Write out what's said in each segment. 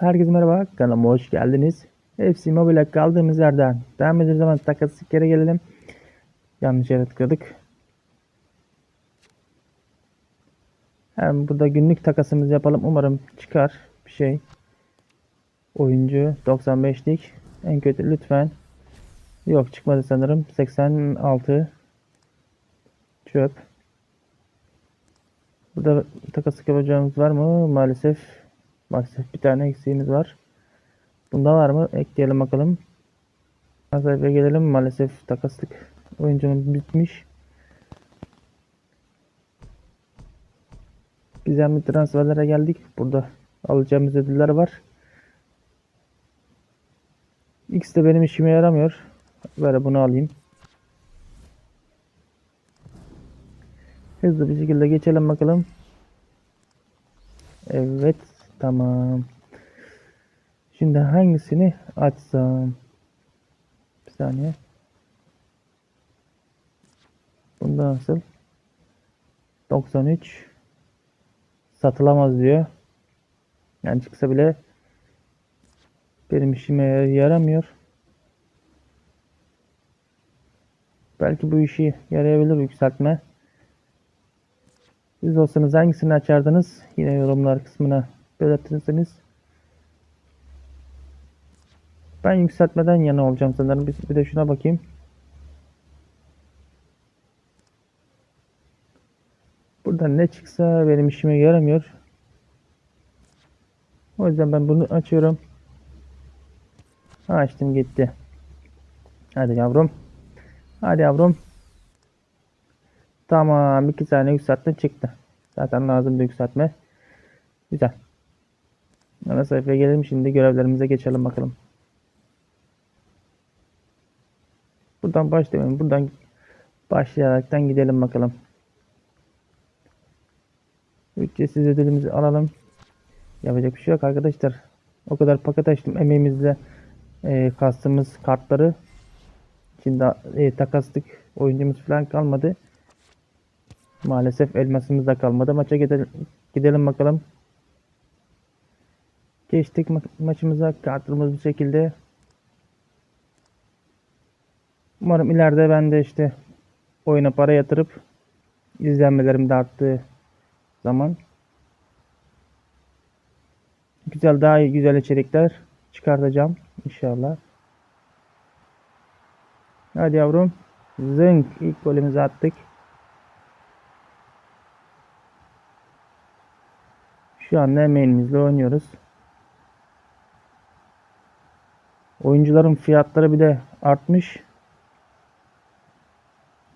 Herkese merhaba, kanalıma hoş geldiniz. FC Mobile kaldığımız yerden devam ederiz zaman takas kere gelelim. Yanlış yere tıkladık. Hem burada günlük takasımızı yapalım. Umarım çıkar bir şey. Oyuncu 95'lik. En kötü lütfen. Yok çıkmadı sanırım. 86 çöp. Burada takas yapacağımız var mı? Maalesef Maalesef bir tane eksiğimiz var. Bunda var mı? Ekleyelim bakalım. Sayfaya gelelim. Maalesef takaslık oyuncumuz bitmiş. Gizemli transferlere geldik. Burada alacağımız ödüller var. X de benim işime yaramıyor. Böyle bunu alayım. Hızlı bir şekilde geçelim bakalım. Evet. Tamam. Şimdi hangisini açsam? Bir saniye. Bunda nasıl? 93 satılamaz diyor. Yani çıksa bile benim işime yaramıyor. Belki bu işi yarayabilir yükseltme. Siz olsanız hangisini açardınız? Yine yorumlar kısmına belirtirseniz. Ben yükseltmeden yana olacağım sanırım. Bir, bir de şuna bakayım. Burada ne çıksa benim işime yaramıyor. O yüzden ben bunu açıyorum. Açtım gitti. Hadi yavrum. Hadi yavrum. Tamam. iki tane yükseltme çıktı. Zaten lazım bir yükseltme. Güzel. Ana sayfaya gelelim şimdi görevlerimize geçelim bakalım. Buradan başlayalım. Buradan başlayaraktan gidelim bakalım. Ücretsiz ödülümüzü alalım. Yapacak bir şey yok arkadaşlar. O kadar paket açtım emeğimizle e, kastığımız kartları. Şimdi e, takaslık oyuncumuz falan kalmadı. Maalesef elmasımız da kalmadı. Maça gidelim, gidelim bakalım. Geçtik ma maçımıza kartımız bir şekilde. Umarım ileride ben de işte oyuna para yatırıp izlenmelerim de arttığı zaman güzel daha iyi güzel içerikler çıkartacağım inşallah. Hadi yavrum. Zınk ilk golümüzü attık. Şu anda emeğimizle oynuyoruz. Oyuncuların fiyatları bir de artmış.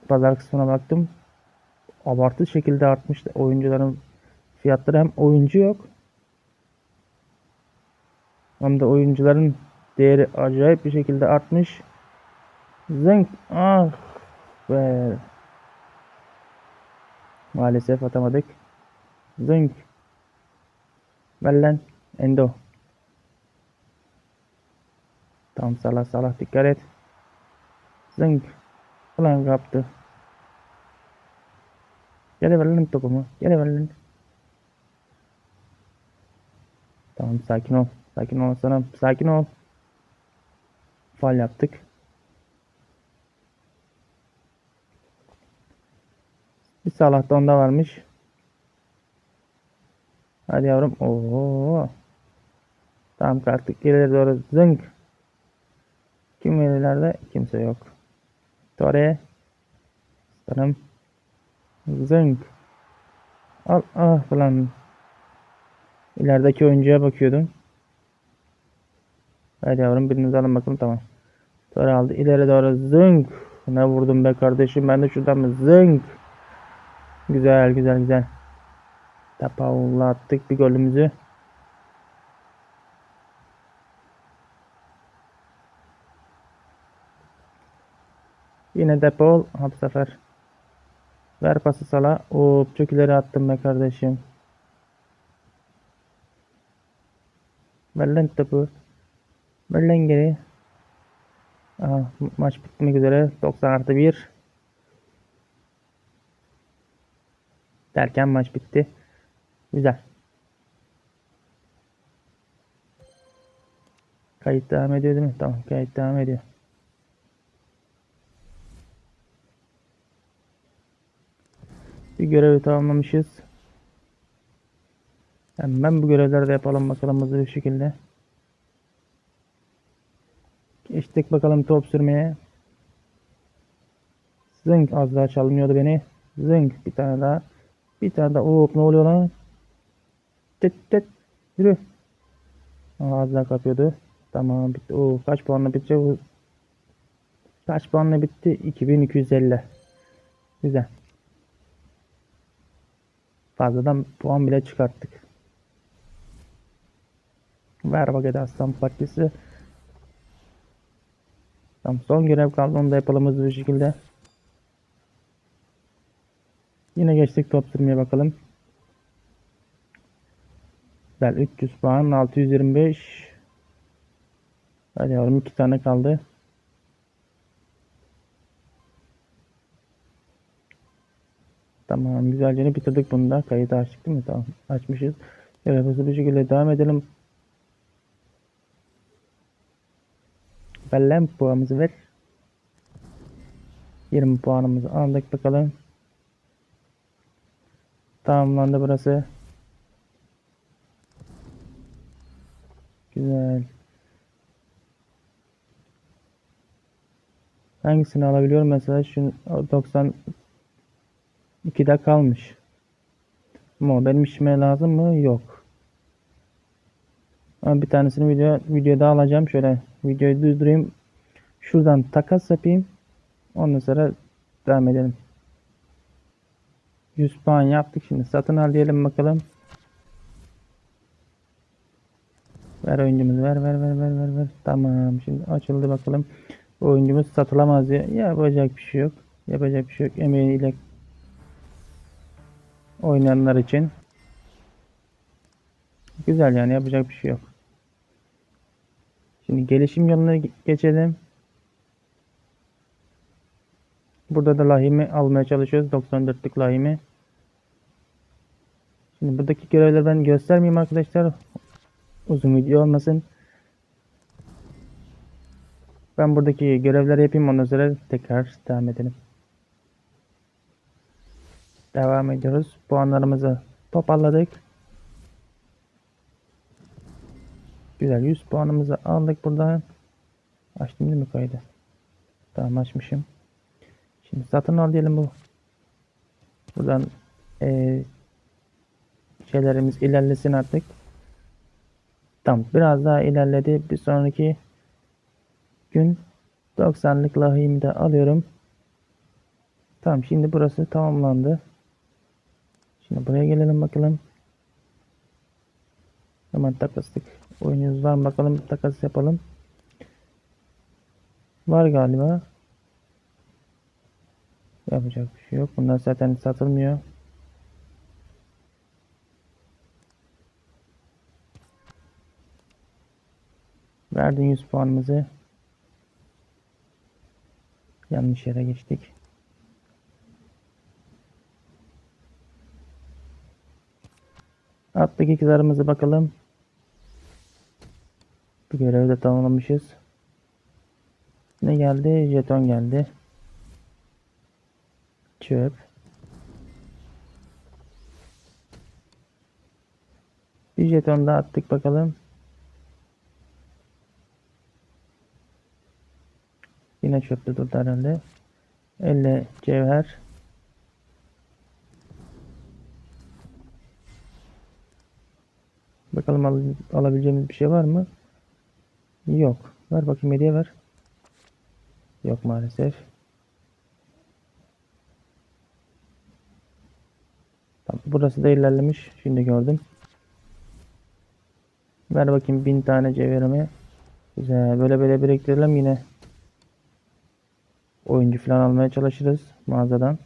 Pazar kısmına baktım. Abartı şekilde artmış oyuncuların fiyatları hem oyuncu yok hem de oyuncuların değeri acayip bir şekilde artmış. Zınk ah ve maalesef atamadık. Zınk Ver lan Endo. Tam salah salah dikkat et. Zınk. Ulan kaptı. Geri ver lan topumu. Geri ver. Tamam sakin ol. Sakin ol sana. Sakin ol. Fal yaptık. Bir Salah da onda varmış. Hadi yavrum. Oo. Tamam kalktık. İleri doğru zınk. Kim verilerde? Kimse yok. Tore. Sanırım. Zınk. Al ah falan. İlerideki oyuncuya bakıyordum. Hadi yavrum birinizi alın bakalım tamam. Tore aldı. İleri doğru zınk. Ne vurdum be kardeşim ben de şuradan mı zınk. Güzel güzel güzel. Tapavla attık bir golümüzü. Yine depo ha bu sefer. Ver pası sala. Hop çok ileri attım be kardeşim. Ver topu. Ver lan geri. Aha, maç bitmek üzere. 90 artı 1. Derken maç bitti. Güzel. Kayıt devam ediyor değil mi? Tamam kayıt devam ediyor. Bir görevi tamamlamışız. Hemen bu görevleri de yapalım bakalım hızlı bir şekilde. Geçtik bakalım top sürmeye. Zınk az daha çalmıyordu beni. Zınk bir tane daha. Bir tane daha. Hop ne oluyor lan? Tıt tıt. Yürü. Az daha kapıyordu. Tamam bitti. Oo, kaç puanla bu? Kaç puanla bitti? 2250. Güzel. Fazladan puan bile çıkarttık. Ver hadi aslan partisi. Tamam son görev kaldı onu da yapalım hızlı bir şekilde. Yine geçtik top sürmeye bakalım. Güzel 300 puan 625. Hadi yavrum iki tane kaldı. Tamam güzelce bitirdik bunu da. Kayıt açtık değil mi? Tamam açmışız. Evet hızlı bir şekilde devam edelim. Bellen puanımızı ver. 20 puanımızı aldık bakalım. Tamamlandı burası. Güzel. Hangisini alabiliyorum mesela şu 90 2'de kalmış. Ama benim işime lazım mı? Yok. Ama bir tanesini video videoda alacağım. Şöyle videoyu durdurayım. Şuradan takas yapayım. Ondan sonra devam edelim. 100 puan yaptık şimdi. Satın al diyelim bakalım. Ver oyuncumuzu ver ver ver ver ver ver. Tamam şimdi açıldı bakalım. Oyuncumuz satılamaz diye. Yapacak bir şey yok. Yapacak bir şey yok. Emeğiyle oynayanlar için. Güzel yani yapacak bir şey yok. Şimdi gelişim yoluna ge- geçelim. Burada da lahimi almaya çalışıyoruz. 94'lük lahimi. Şimdi buradaki görevleri ben göstermeyeyim arkadaşlar. Uzun video olmasın. Ben buradaki görevleri yapayım ondan sonra tekrar devam edelim. Devam ediyoruz. Puanlarımızı toparladık. Güzel 100 puanımızı aldık buradan. Açtım değil mi kaydı? Tamam açmışım. Şimdi satın al diyelim bu. Buradan eee, şeylerimiz ilerlesin artık. Tamam biraz daha ilerledi. Bir sonraki gün 90'lık lahimi de alıyorum. Tamam şimdi burası tamamlandı. Şimdi buraya gelelim bakalım. Hemen takaslık oyunumuz var mı bakalım takas yapalım. Var galiba. Yapacak bir şey yok. Bunlar zaten satılmıyor. Verdin 100 puanımızı. Yanlış yere geçtik. Attık iki zarımızı bakalım. Bu görevi de tamamlamışız. Ne geldi? Jeton geldi. Çöp. Bir jeton daha attık bakalım. Yine çöpte durdu herhalde. 50 cevher. Bakalım al- alabileceğimiz bir şey var mı? Yok. Ver bakayım hediye ver. Yok maalesef. Tamam, burası da ilerlemiş. Şimdi gördüm. Ver bakayım bin tane cevherimi. Güzel. Böyle böyle biriktirelim yine. Oyuncu falan almaya çalışırız mağazadan.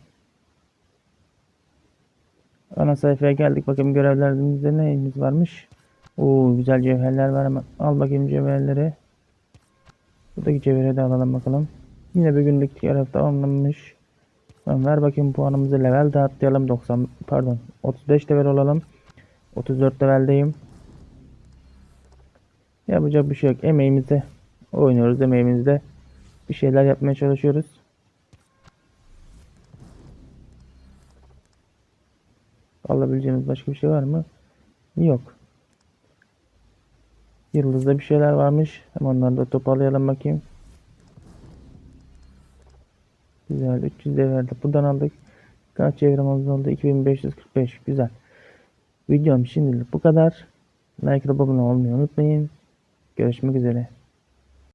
Ana sayfaya geldik. Bakayım görevlerimizde neyimiz varmış. Oo güzel cevherler var hemen. Al bakayım cevherleri. Buradaki cevheri de alalım bakalım. Yine bir günlük görev tamamlanmış. Tamam, ver bakayım puanımızı level de atlayalım 90 pardon 35 level olalım. 34 leveldeyim. Yapacak bir şey yok. Emeğimize oynuyoruz. Emeğimizde bir şeyler yapmaya çalışıyoruz. Alabileceğimiz başka bir şey var mı? Yok. Yıldızda bir şeyler varmış. Hemen onları da toparlayalım bakayım. Güzel. 300 verdi. Buradan aldık. Kaç çevremimiz oldu? 2545. Güzel. Videom şimdilik bu kadar. Like abone olmayı unutmayın. Görüşmek üzere.